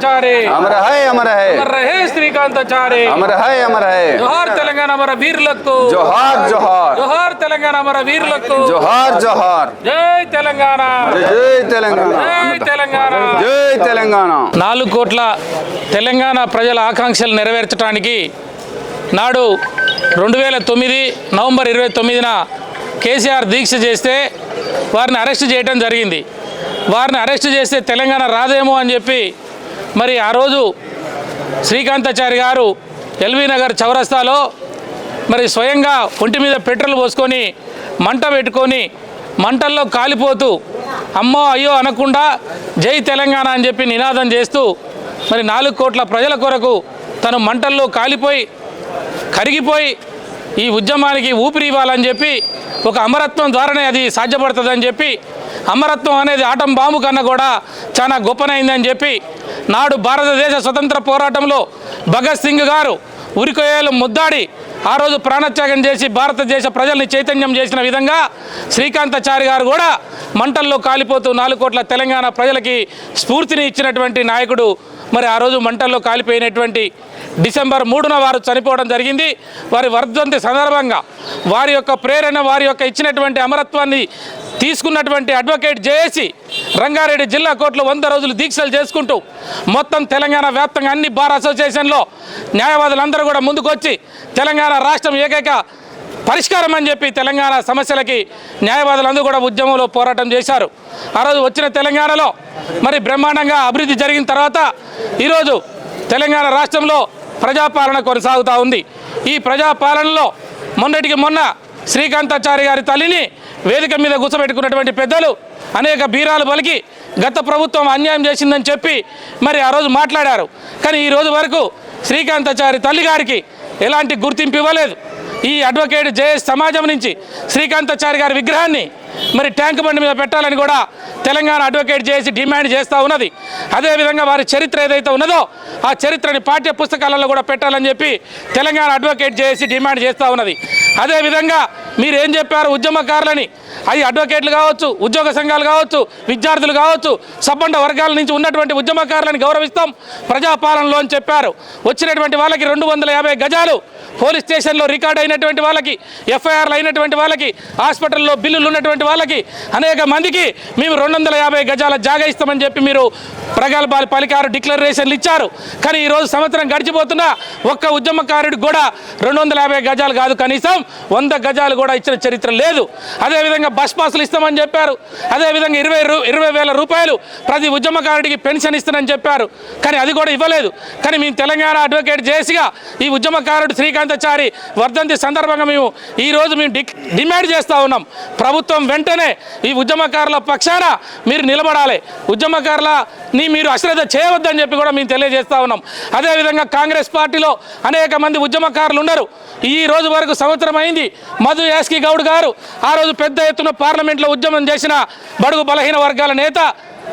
శ్రీకాంతాచారి అమర హై అమర హై అమర హే తెలంగాణ అమర వీరులకు జోహార్ జోహార్ తెలంగాణ అమర వీరులకు జోహార్ జోహార్ జై తెలంగాణ జై తెలంగాణ తెలంగాణ జై తెలంగాణ నాలుగు కోట్ల తెలంగాణ ప్రజల ఆకాంక్షలు నెరవేర్చడానికి నాడు రెండు వేల తొమ్మిది నవంబర్ ఇరవై తొమ్మిదిన కేసీఆర్ దీక్ష చేస్తే వారిని అరెస్ట్ చేయడం జరిగింది. వారిని అరెస్ట్ చేస్తే తెలంగాణ రాదేమో అని చెప్పి మరి ఆ రోజు శ్రీకాంతాచారి గారు ఎల్వీ నగర్ చౌరస్తాలో మరి స్వయంగా ఒంటి మీద పెట్రోల్ పోసుకొని మంట పెట్టుకొని మంటల్లో కాలిపోతూ అమ్మో అయ్యో అనకుండా జై తెలంగాణ అని చెప్పి నినాదం చేస్తూ మరి నాలుగు కోట్ల ప్రజల కొరకు తను మంటల్లో కాలిపోయి కరిగిపోయి ఈ ఉద్యమానికి ఊపిరి ఇవ్వాలని చెప్పి ఒక అమరత్వం ద్వారానే అది సాధ్యపడుతుందని చెప్పి అమరత్వం అనేది ఆటం బాంబు కన్నా కూడా చాలా గొప్పనైందని చెప్పి నాడు భారతదేశ స్వతంత్ర పోరాటంలో భగత్ సింగ్ గారు ఉరికొయ్యలు ముద్దాడి ఆ రోజు ప్రాణత్యాగం చేసి భారతదేశ ప్రజల్ని చైతన్యం చేసిన విధంగా శ్రీకాంతాచారి గారు కూడా మంటల్లో కాలిపోతూ నాలుగు కోట్ల తెలంగాణ ప్రజలకి స్ఫూర్తిని ఇచ్చినటువంటి నాయకుడు. మరి ఆ రోజు మంటల్లో కాలిపోయినటువంటి డిసెంబర్ మూడున వారు చనిపోవడం జరిగింది. వారి వర్ధంతి సందర్భంగా వారి యొక్క ప్రేరణ వారి యొక్క ఇచ్చినటువంటి అమరత్వాన్ని తీసుకున్నటువంటి అడ్వకేట్ జేఏసి రంగారెడ్డి జిల్లా కోర్టులో వంద రోజులు దీక్షలు చేసుకుంటూ మొత్తం తెలంగాణ వ్యాప్తంగా అన్ని బార్ అసోసియేషన్లో న్యాయవాదులందరూ కూడా ముందుకొచ్చి తెలంగాణ రాష్ట్రం ఏకైక పరిష్కారం అని చెప్పి తెలంగాణ సమస్యలకి న్యాయవాదులందరూ కూడా ఉద్యమంలో పోరాటం చేశారు. ఆ రోజు వచ్చిన తెలంగాణలో మరి బ్రహ్మాండంగా అభివృద్ధి జరిగిన తర్వాత ఈరోజు తెలంగాణ రాష్ట్రంలో ప్రజాపాలన కొనసాగుతూ ఉంది. ఈ ప్రజాపాలనలో మొన్నటికి మొన్న శ్రీకాంతాచారి గారి తల్లిని వేదిక మీద కూర్చోబెట్టుకున్నటువంటి పెద్దలు అనేక బీరాలు పలికి గత ప్రభుత్వం అన్యాయం చేసిందని చెప్పి మరి ఆ రోజు మాట్లాడారు. కానీ ఈ రోజు వరకు శ్రీకాంతాచారి తల్లి గారికి ఎలాంటి గుర్తింపు ఇవ్వలేదు. ఈ అడ్వకేట్ జేఎస్ సమాజం నుంచి శ్రీకాంతాచారి గారి విగ్రహాన్ని మరి ట్యాంక్ బండి మీద పెట్టాలని కూడా తెలంగాణ అడ్వకేట్ చేసి డిమాండ్ చేస్తూ ఉన్నది. అదేవిధంగా వారి చరిత్ర ఏదైతే ఉన్నదో ఆ చరిత్రని పాఠ్య పుస్తకాలలో కూడా పెట్టాలని చెప్పి తెలంగాణ అడ్వకేట్ చేసి డిమాండ్ చేస్తూ ఉన్నది. అదేవిధంగా మీరు ఏం చెప్పారు? ఉద్యమకారులని అవి అడ్వకేట్లు కావచ్చు ఉద్యోగ సంఘాలు కావచ్చు విద్యార్థులు కావచ్చు సబ్బండ వర్గాల నుంచి ఉన్నటువంటి ఉద్యమకారులను గౌరవిస్తాం ప్రజాపాలనలో అని చెప్పారు. వచ్చినటువంటి వాళ్ళకి రెండు వందల యాభై గజాలు పోలీస్ స్టేషన్లో రికార్డ్ అయినటువంటి వాళ్ళకి ఎఫ్ఐఆర్లు అయినటువంటి వాళ్ళకి హాస్పిటల్లో బిల్లులు ఉన్నటువంటి వాళ్ళకి అనేక మందికి మేము రెండు వందల యాభై గజాల జాగా ఇస్తామని చెప్పి మీరు ప్రగల్భాలు పలికారు డిక్లరేషన్లు ఇచ్చారు. కానీ ఈరోజు సంవత్సరం గడిచిపోతున్నా ఒక్క ఉద్యమకారుడికి కూడా రెండు వందల యాభై గజాలు కాదు. కనీసం వంద గజాలు కూడా ఇచ్చిన చరిత్ర లేదు. అదేవిధంగా బస్ పాసులు ఇస్తామని చెప్పారు. అదేవిధంగా ఇరవై ఇరవై వేల రూపాయలు ప్రతి ఉద్యమకారుడికి పెన్షన్ ఇస్తానని చెప్పారు. కానీ అది కూడా ఇవ్వలేదు. కానీ మేము తెలంగాణ అడ్వకేట్ చేసిగా ఈ ఉద్యమకారుడు శ్రీకాంతాచారి వర్ధంతి సందర్భంగా మేము ఈరోజు మేము డిమాండ్ చేస్తూ ఉన్నాం. ప్రభుత్వం వెంటనే ఈ ఉద్యమకారుల పక్షాన మీరు నిలబడాలి. ఉద్యమకారులని మీరు అశ్రద్ధ చేయవద్దని చెప్పి కూడా మేము తెలియజేస్తా ఉన్నాం. అదేవిధంగా కాంగ్రెస్ పార్టీలో అనేక మంది ఉద్యమకారులు ఉన్నారు ఈ రోజు వరకు సంవత్సరం అయింది. మధు యాస్కి గౌడ్ గారు ఆ రోజు పెద్ద ఎత్తున పార్లమెంట్లో ఉద్యమం చేసిన బడుగు బలహీన వర్గాల నేత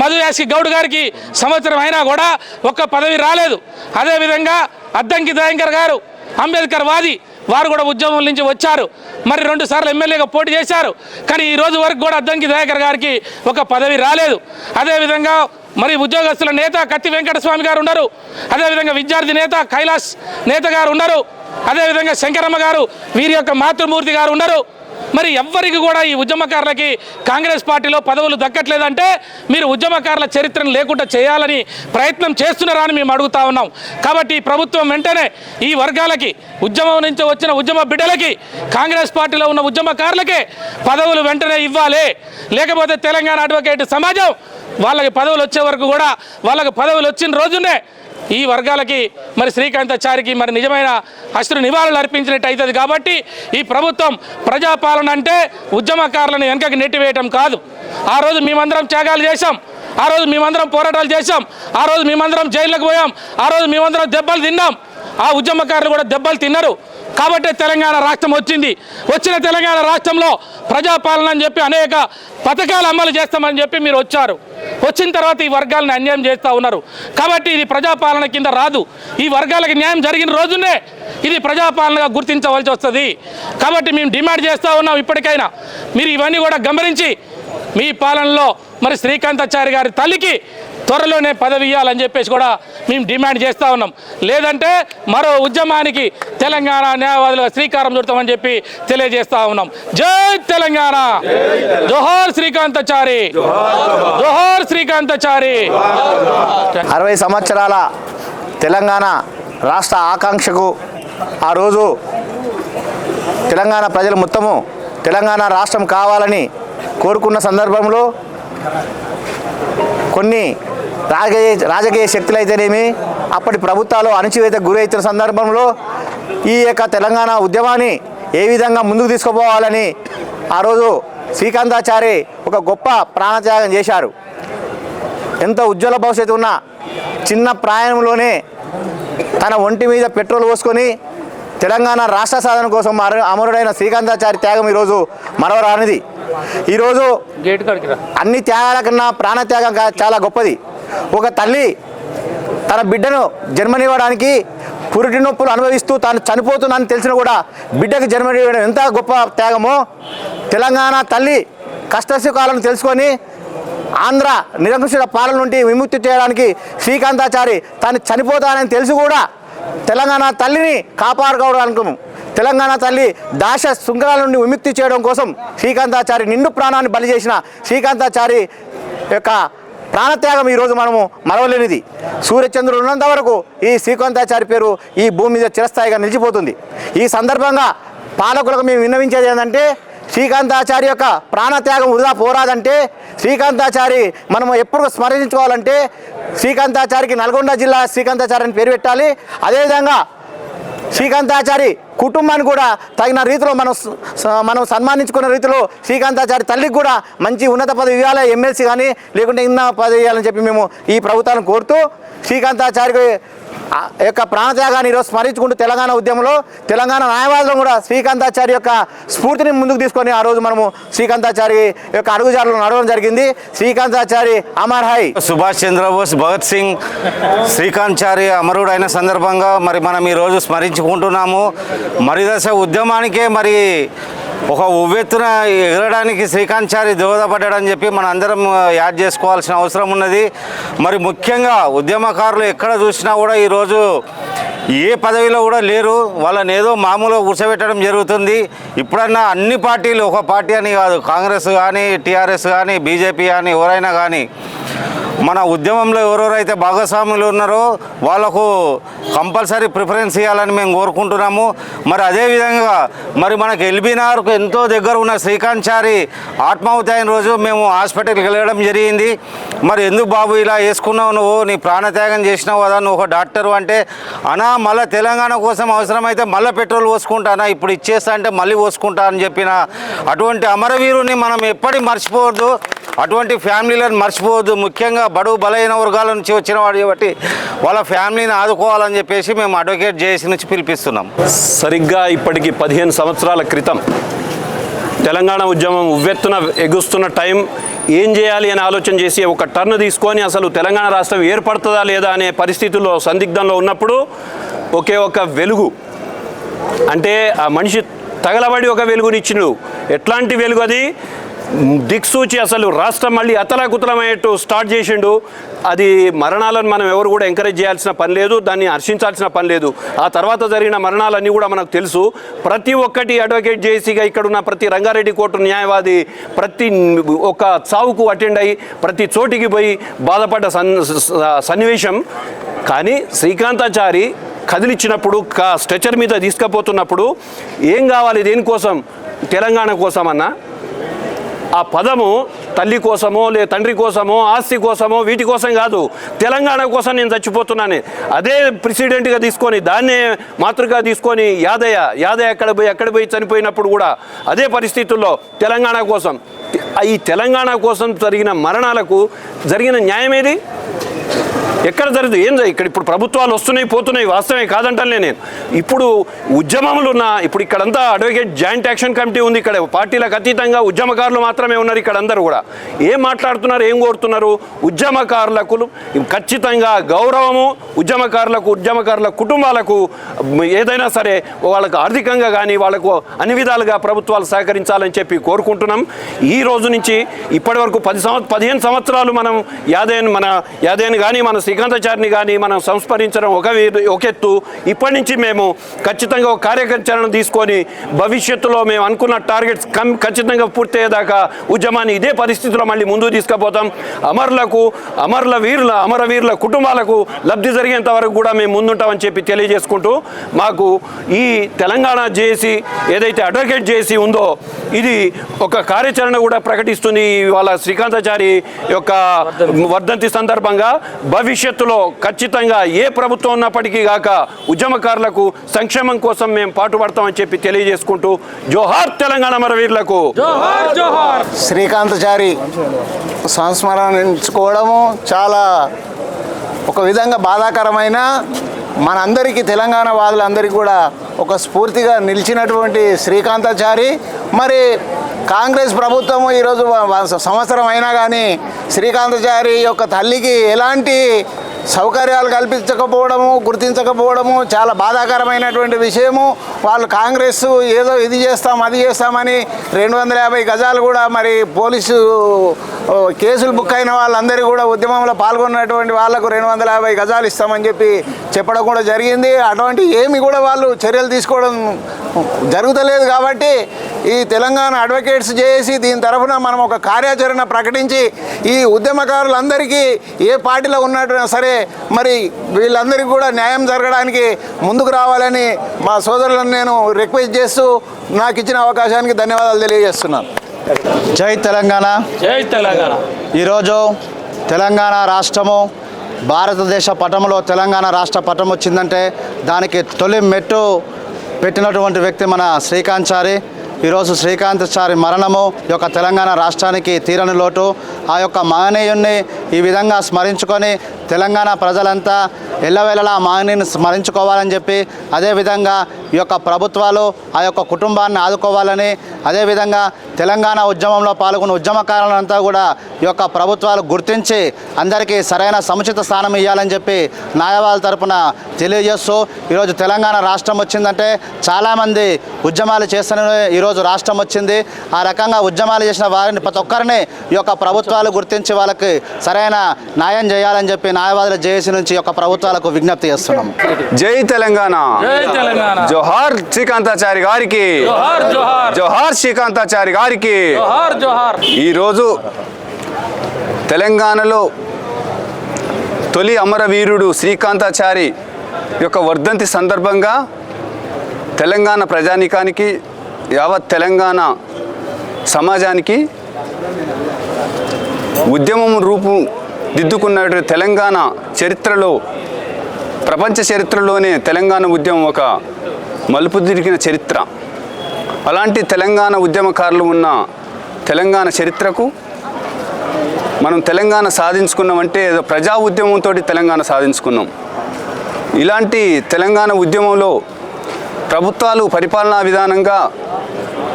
మధు యాస్కి గౌడ్ గారికి సంవత్సరం అయినా కూడా ఒక్క పదవి రాలేదు. అదేవిధంగా అద్దంకి దయంకర్ గారు అంబేద్కర్ వాది వారు కూడా ఉద్యమం నుంచి వచ్చారు. మరి రెండు సార్లు ఎమ్మెల్యేగా పోటీ చేశారు. కానీ ఈ రోజు వరకు కూడా అద్దంకి దయాకర్ గారికి ఒక పదవి రాలేదు. అదేవిధంగా మరి ఉద్యోగస్తుల నేత కత్తి వెంకటస్వామి గారు ఉన్నారు అదేవిధంగా విద్యార్థి నేత కైలాస్ నేత గారు ఉన్నారు అదేవిధంగా శంకరమ్మ గారు వీరి యొక్క మాతృమూర్తి గారు ఉన్నారు మరి ఎవ్వరికి కూడా ఈ ఉద్యమకారులకి కాంగ్రెస్ పార్టీలో పదవులు దక్కట్లేదంటే మీరు ఉద్యమకారుల చరిత్రను లేకుండా చేయాలని ప్రయత్నం చేస్తున్నారా అని మేము అడుగుతా ఉన్నాం. కాబట్టి ప్రభుత్వం వెంటనే ఈ వర్గాలకి ఉద్యమం నుంచి వచ్చిన ఉద్యమ బిడ్డలకి కాంగ్రెస్ పార్టీలో ఉన్న ఉద్యమకారులకే పదవులు వెంటనే ఇవ్వాలి. లేకపోతే తెలంగాణ అడ్వకేట్ సమాజం వాళ్ళకి పదవులు వచ్చే వరకు కూడా వాళ్ళకి పదవులు వచ్చిన రోజునే ఈ వర్గాలకి మరి శ్రీకాంతాచారికి మరి నిజమైన అశ్రు నివాళులు అర్పించినట్టు అవుతుంది కాబట్టి ఈ ప్రభుత్వం ప్రజాపాలన అంటే ఉద్యమకారులను వెనకకి నెట్టివేయటం కాదు. ఆ రోజు మేమందరం త్యాగాలు చేశాం. ఆ రోజు మేమందరం పోరాటాలు చేశాం. ఆ రోజు మేమందరం జైళ్ళకు పోయాం. ఆ రోజు మేమందరం దెబ్బలు తిన్నాం. ఆ ఉద్యమకారులు కూడా దెబ్బలు తిన్నారు. కాబట్టి తెలంగాణ రాష్ట్రం వచ్చింది. వచ్చిన తెలంగాణ రాష్ట్రంలో ప్రజాపాలన అని చెప్పి అనేక పథకాలు అమలు చేస్తామని చెప్పి మీరు వచ్చారు. వచ్చిన తర్వాత ఈ వర్గాలను అన్యాయం చేస్తూ ఉన్నారు. కాబట్టి ఇది ప్రజాపాలన కింద రాదు. ఈ వర్గాలకు న్యాయం జరిగిన రోజునే ఇది ప్రజాపాలనగా గుర్తించవలసి వస్తుంది. కాబట్టి మేము డిమాండ్ చేస్తూ ఉన్నాం ఇప్పటికైనా. మీరు ఇవన్నీ కూడా గమనించి మీ పాలనలో మరి శ్రీకాంతాచారి గారి తల్లికి త్వరలోనే పదవి ఇవ్వాలని చెప్పేసి కూడా మేము డిమాండ్ చేస్తూ ఉన్నాం. లేదంటే మరో ఉద్యమానికి తెలంగాణ న్యాయవాదులుగా శ్రీకారం చుడతామని చెప్పి తెలియజేస్తా ఉన్నాం. జై తెలంగాణ! జోహార్ శ్రీకాంతచారి! జోహార్ శ్రీకాంతచారి! అరవై సంవత్సరాల తెలంగాణ రాష్ట్ర ఆకాంక్షకు ఆ రోజు తెలంగాణ ప్రజలు మొత్తము తెలంగాణ రాష్ట్రం కావాలని కోరుకున్న సందర్భంలో కొన్ని రాజకీయ రాజకీయ శక్తులు అయితేనేమి అప్పటి ప్రభుత్వాలు అణచివేతకు గురి అవుతున్న సందర్భంలో ఈ యొక్క తెలంగాణ ఉద్యమాన్ని ఏ విధంగా ముందుకు తీసుకుపోవాలని ఆ రోజు శ్రీకాంతాచారి ఒక గొప్ప ప్రాణత్యాగం చేశారు. ఎంతో ఉజ్వల భవిష్యత్తు ఉన్న చిన్న ప్రాయంలోనే తన ఒంటి మీద పెట్రోల్ పోసుకొని తెలంగాణ రాష్ట్ర సాధన కోసం అమరుడైన శ్రీకాంతాచారి త్యాగం ఈరోజు మరవరానిది. ఈరోజు అన్ని త్యాగాల కన్నా ప్రాణత్యాగం చాలా గొప్పది. ఒక తల్లి తన బిడ్డను జన్మనివ్వడానికి పురిటి నొప్పులు అనుభవిస్తూ తాను చనిపోతుందని తెలిసిన కూడా బిడ్డకు జన్మనివ్వడం ఎంత గొప్ప త్యాగమో. తెలంగాణ తల్లి కష్టసుఖాలను తెలుసుకొని ఆంధ్ర నిరంకుశుల పాలన నుండి విముక్తి చేయడానికి శ్రీకాంతాచారి తాను చనిపోతానని తెలిసి కూడా తెలంగాణ తల్లిని కాపాడుకోవడానికి తెలంగాణ తల్లి దాశ శృంఖలాల నుండి విముక్తి చేయడం కోసం శ్రీకాంతాచారి నిండు ప్రాణాన్ని బలి చేసిన శ్రీకాంతాచారి యొక్క ప్రాణత్యాగం ఈరోజు మనము మరవలేనిది. సూర్యచంద్రుడు ఉన్నంత వరకు ఈ శ్రీకాంతాచారి పేరు ఈ భూమి మీద చిరస్థాయిగా నిలిచిపోతుంది. ఈ సందర్భంగా పాలకులకు మేము విన్నవించేది ఏంటంటే శ్రీకాంతాచారి యొక్క ప్రాణత్యాగం వృధా పోరాదంటే శ్రీకాంతాచారి మనము ఎప్పుడు స్మరించుకోవాలంటే శ్రీకాంతాచారికి నల్గొండ జిల్లా శ్రీకాంతాచారి అని పేరు పెట్టాలి. అదేవిధంగా శ్రీకాంతాచారి కుటుంబాన్ని కూడా తగిన రీతిలో మనం మనం సన్మానించుకున్న రీతిలో శ్రీకాంతాచారి తల్లికి కూడా మంచి ఉన్నత పదవి ఇవ్వాలి ఎమ్మెల్సీ కానీ లేకుంటే ఇన్న పదవి ఇవ్వాలని చెప్పి మేము ఈ ప్రభుత్వాన్ని కోరుతూ శ్రీకాంతాచారికి యొక్క ప్రాణత్యాగాన్ని ఈరోజు స్మరించుకుంటూ తెలంగాణ ఉద్యమంలో తెలంగాణ న్యాయవాదులు కూడా శ్రీకాంతాచారి యొక్క స్ఫూర్తిని ముందుకు తీసుకొని ఆ రోజు మనము శ్రీకాంతాచారి యొక్క అడుగుజాడలో నడవడం జరిగింది. శ్రీకాంతాచారి అమర్ హై. సుభాష్ చంద్రబోస్ భగత్ సింగ్ శ్రీకాంత్ చారి అమరుడు అయిన సందర్భంగా మరి మనం ఈరోజు స్మరించుకుంటున్నాము. మరిదశ ఉద్యమానికే మరి ఒక ఉవ్వెత్తున ఎగరడానికి శ్రీకాంత్ చారి దోహదపడ్డాడని చెప్పి మన అందరం యాడ్ చేసుకోవాల్సిన అవసరం ఉన్నది. మరి ముఖ్యంగా ఉద్యమకారులు ఎక్కడ చూసినా కూడా ఈరోజు ఏ పదవిలో కూడా లేరు. వాళ్ళని ఏదో మామూలుగా కూర్చోబెట్టడం జరుగుతుంది. ఇప్పుడన్నా అన్ని పార్టీలు ఒక పార్టీ అని కాదు కాంగ్రెస్ కానీ టీఆర్ఎస్ కానీ బీజేపీ కానీ ఎవరైనా కానీ మన ఉద్యమంలో ఎవరెవరైతే భాగస్వాములు ఉన్నారో వాళ్ళకు కంపల్సరీ ప్రిఫరెన్స్ ఇవ్వాలని మేము కోరుకుంటున్నాము. మరి అదేవిధంగా మరి మనకు ఎల్బీనార్కు ఎంతో దగ్గర ఉన్న శ్రీకాంత్ చారి ఆత్మాహుతి అయిన రోజు మేము హాస్పిటల్కి వెళ్ళడం జరిగింది. మరి ఎందుకు బాబు ఇలా వేసుకున్నావు నువ్వు? నీ ప్రాణత్యాగం చేసినావు కదా నువ్వు ఒక డాక్టర్ అంటే అనా మళ్ళీ తెలంగాణ కోసం అవసరమైతే మళ్ళీ పెట్రోల్ పోసుకుంటానా? ఇప్పుడు ఇచ్చేస్తా అంటే మళ్ళీ పోసుకుంటా అని చెప్పిన అటువంటి అమరవీరుని మనం ఎప్పటికీ మర్చిపోవద్దు. అటువంటి ఫ్యామిలీలను మర్చిపోవద్దు. ముఖ్యంగా బడుగు బలైన వర్గాల నుంచి వచ్చిన వాడు కాబట్టి వాళ్ళ ఫ్యామిలీని ఆదుకోవాలని చెప్పేసి మేము అడ్వకేట్ చేసి నుంచి పిలిపిస్తున్నాం. సరిగ్గా ఇప్పటికి పదిహేను సంవత్సరాల క్రితం తెలంగాణ ఉద్యమం ఉవ్వెత్తున ఎగుస్తున్న టైం ఏం చేయాలి అని ఆలోచన చేసి ఒక టర్న్ తీసుకొని అసలు తెలంగాణ రాష్ట్రం ఏర్పడుతుందా లేదా అనే పరిస్థితుల్లో సందిగ్ధంలో ఉన్నప్పుడు ఒకే ఒక వెలుగు. అంటే ఆ మనిషి తగలబడి ఒక వెలుగునిచ్చిండు. ఎట్లాంటి వెలుగు అది? దిక్సూచి అసలు రాష్ట్రం మళ్ళీ అతలాకుతలమయ్యేట్టు స్టార్ట్ చేసిండు. అది మరణాలను మనం ఎవరు కూడా ఎంకరేజ్ చేయాల్సిన పని లేదు దాన్ని హర్షించాల్సిన పని లేదు. ఆ తర్వాత జరిగిన మరణాలన్నీ కూడా మనకు తెలుసు. ప్రతి ఒక్కటి అడ్వకేట్ చేసిగా ఇక్కడున్న ప్రతి రంగారెడ్డి కోర్టు న్యాయవాది ప్రతి ఒక చావుకు అటెండ్ అయ్యి ప్రతి చోటికి పోయి బాధపడ్డ సన్ సన్నివేశం. కానీ శ్రీకాంతాచారి కదిలిచ్చినప్పుడు కా స్ట్రెచర్ మీద తీసుకుపోతున్నప్పుడు ఏం కావాలి దేనికోసం? తెలంగాణ కోసమన్నా? ఆ పదము తల్లి కోసమో లే తండ్రి కోసమో ఆస్తి కోసమో వీటి కోసం కాదు. తెలంగాణ కోసం నేను చచ్చిపోతున్నాను. అదే ప్రెసిడెంట్గా తీసుకొని దాన్నే మాతృగా తీసుకొని యాదయ్య యాదయ్య ఎక్కడ పోయి ఎక్కడ పోయి చనిపోయినప్పుడు కూడా అదే పరిస్థితుల్లో తెలంగాణ కోసం. ఈ తెలంగాణ కోసం జరిగిన మరణాలకు జరిగిన న్యాయం ఏది ఎక్కడ జరుగుతుంది ఏం ఇక్కడ ఇప్పుడు ప్రభుత్వాలు వస్తున్నాయి పోతున్నాయి వాస్తవమే కాదంటానే నేను. ఇప్పుడు ఉద్యమములు ఉన్న ఇప్పుడు ఇక్కడంతా అడ్వకేట్ జాయింట్ యాక్షన్ కమిటీ ఉంది ఇక్కడ పార్టీలకు అతీతంగా ఉద్యమకారులు మాత్రమే ఉన్నారు ఇక్కడ అందరూ కూడా. ఏం మాట్లాడుతున్నారు ఏం కోరుతున్నారు? ఉద్యమకారులకు ఖచ్చితంగా గౌరవము ఉద్యమకారులకు ఉద్యమకారుల కుటుంబాలకు ఏదైనా సరే వాళ్ళకు ఆర్థికంగా కానీ వాళ్ళకు అన్ని విధాలుగా ప్రభుత్వాలు సహకరించాలని చెప్పి కోరుకుంటున్నాం. ఈ రోజు నుంచి ఇప్పటి వరకు పది సంవత్సరం పదిహేను సంవత్సరాలు మనం యాదేన్ మన యాదేన్ కానీ మన శ్రీకాంతాచారిని కానీ మనం సంస్మరించడం ఒక ఒకెత్తు ఒక ఎత్తు. ఇప్పటి నుంచి మేము ఖచ్చితంగా ఒక కార్యాచరణ తీసుకొని భవిష్యత్తులో మేము అనుకున్న టార్గెట్స్ కం ఖచ్చితంగా పూర్తయ్యేదాకా ఉద్యమాన్ని ఇదే పరిస్థితిలో మళ్ళీ ముందుకు తీసుకుపోతాం. అమరులకు అమరుల వీరుల అమరవీరుల కుటుంబాలకు లబ్ధి జరిగేంత వరకు కూడా మేము ముందుంటామని చెప్పి తెలియజేసుకుంటూ మాకు ఈ తెలంగాణ జేసి ఏదైతే అడ్వకేట్ జేసి ఉందో ఇది ఒక కార్యాచరణ కూడా ప్రకటిస్తుంది. వాళ్ళ శ్రీకాంతాచారి యొక్క వర్ధంతి సందర్భంగా భవిష్యత్తులో ఖచ్చితంగా ఏ ప్రభుత్వం ఉన్నప్పటికీ గాక ఉద్యమకారులకు సంక్షేమం కోసం మేము పాటుపడతామని చెప్పి తెలియజేసుకుంటూ జోహార్ తెలంగాణ జోహార్ శ్రీకాంతచారి సంస్మరించుకోవడము చాలా ఒక విధంగా బాధాకరమైన మనందరికీ తెలంగాణ వాదులందరికీ కూడా ఒక స్ఫూర్తిగా నిలిచినటువంటి శ్రీకాంతాచారి. మరి కాంగ్రెస్ ప్రభుత్వము ఈరోజు సంవత్సరం అయినా కానీ శ్రీకాంతచారి యొక్క తల్లికి ఎలాంటి సౌకర్యాలు కల్పించకపోవడము గుర్తించకపోవడము చాలా బాధాకరమైనటువంటి విషయము. వాళ్ళు కాంగ్రెస్ ఏదో ఇది చేస్తాం అది చేస్తామని రెండు వందల యాభై గజాలు కూడా మరి పోలీసు కేసులు బుక్ అయిన వాళ్ళందరూ కూడా ఉద్యమంలో పాల్గొన్నటువంటి వాళ్ళకు రెండు వందల యాభై గజాలు ఇస్తామని చెప్పి చెప్పడం కూడా జరిగింది. అటువంటి ఏమి కూడా వాళ్ళు చర్యలు తీసుకోవడం జరుగుతలేదు కాబట్టి ఈ తెలంగాణ అడ్వకేట్స్ చేసి దీని తరఫున మనం ఒక కార్యాచరణ ప్రకటించి ఈ ఉద్యమకారులందరికీ ఏ పార్టీలో ఉన్నట్టు సరే మరి వీళ్ళందరికీ కూడా న్యాయం జరగడానికి ముందుకు రావాలని మా సోదరులను నేను రిక్వెస్ట్ చేస్తూ నాకు ఇచ్చిన అవకాశానికి ధన్యవాదాలు తెలియజేస్తున్నాను. జై తెలంగాణ. జై తెలంగాణ. ఈరోజు తెలంగాణ రాష్ట్రము భారతదేశ పటంలో తెలంగాణ రాష్ట్ర పటం వచ్చిందంటే దానికి తొలి మెట్టు పెట్టినటువంటి వ్యక్తి మన శ్రీకాంత్ చారి ఈరోజు శ్రీకాంత్ చారి మరణము ఈ యొక్క తెలంగాణ రాష్ట్రానికి తీరని లోటు. ఆ యొక్క మహనీయుణ్ణి ఈ విధంగా స్మరించుకొని తెలంగాణ ప్రజలంతా ఎల్లవేళలా మహనీయుని స్మరించుకోవాలని చెప్పి అదేవిధంగా ఈ యొక్క ప్రభుత్వాలు ఆ యొక్క కుటుంబాన్ని ఆదుకోవాలని అదేవిధంగా తెలంగాణ ఉద్యమంలో పాల్గొన్న ఉద్యమకారులంతా కూడా ఈ యొక్క ప్రభుత్వాలు గుర్తించి అందరికీ సరైన సముచిత స్థానం ఇవ్వాలని చెప్పి న్యాయవాదుల తరపున తెలియజేస్తూ ఈరోజు తెలంగాణ రాష్ట్రం వచ్చిందంటే చాలామంది ఉద్యమాలు చేస్తూనే ఈరోజు రాష్ట్రం వచ్చింది. ఆ రకంగా ఉద్యమాలు చేసిన వారిని ప్రతి ఒక్కరిని ఈ యొక్క ప్రభుత్వాలు గుర్తించి వాళ్ళకి సరైన న్యాయం చేయాలని చెప్పి న్యాయవాదుల జేఏసీ నుంచి ఈ యొక్క ప్రభుత్వాలకు విజ్ఞప్తి చేస్తున్నాం. జై తెలంగాణ. జై తెలంగాణ. జోహార్ శ్రీకాంతాచారి గారికి. జోహార్ శ్రీకాంతాచారి గారికి. ఈరోజు తెలంగాణలో తొలి అమరవీరుడు శ్రీకాంతాచారి యొక్క వర్ధంతి సందర్భంగా తెలంగాణ ప్రజానీకానికి యావత్ తెలంగాణ సమాజానికి ఉద్యమం రూపు దిద్దుకున్నటువంటి తెలంగాణ చరిత్రలో ప్రపంచ చరిత్రలోనే తెలంగాణ ఉద్యమం ఒక మలుపు తిరిగిన చరిత్ర. అలాంటి తెలంగాణ ఉద్యమకారులు ఉన్న తెలంగాణ చరిత్రకు మనం తెలంగాణ సాధించుకున్నామంటే ఏదో ప్రజా ఉద్యమంతో తెలంగాణ సాధించుకున్నాం. ఇలాంటి తెలంగాణ ఉద్యమంలో ప్రభుత్వాలు పరిపాలనా విధానంగా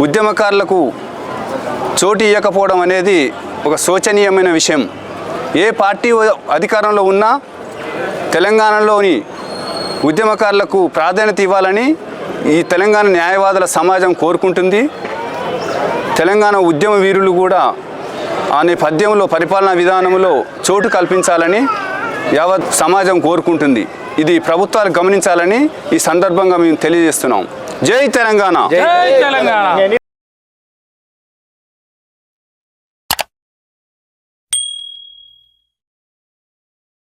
ఉద్యమకారులకు చోటు ఇవ్వకపోవడం అనేది ఒక శోచనీయమైన విషయం. ఏ పార్టీ అధికారంలో ఉన్నా తెలంగాణలోని ఉద్యమకారులకు ప్రాధాన్యత ఇవ్వాలని ఈ తెలంగాణ న్యాయవాదుల సమాజం కోరుకుంటుంది. తెలంగాణ ఉద్యమ వీరులు కూడా అనే పద్యంలో పరిపాలనా విధానంలో చోటు కల్పించాలని యావత్ సమాజం కోరుకుంటుంది. ఇది ప్రభుత్వాలు గమనించాలని ఈ సందర్భంగా మేము తెలియజేస్తున్నాం. జై తెలంగాణ! జై తెలంగాణ!